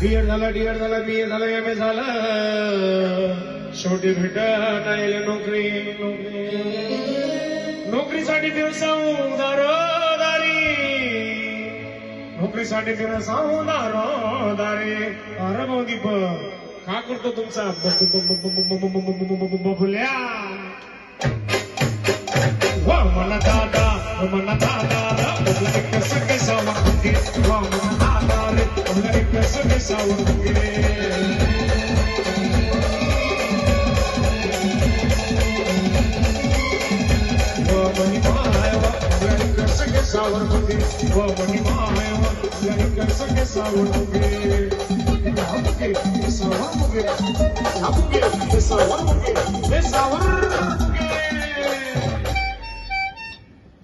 B Ed झालं DEd झालं B A झालं एम ए झालं शेवटी भेटत नाही नोकरी नोकरीसाठी दिवसा दारोदारी नोकरीसाठी दिवसा दारोदारी अरे भाऊ दीपक का करतो तुमचा बबुल्या मला This hour, this hour, this hour.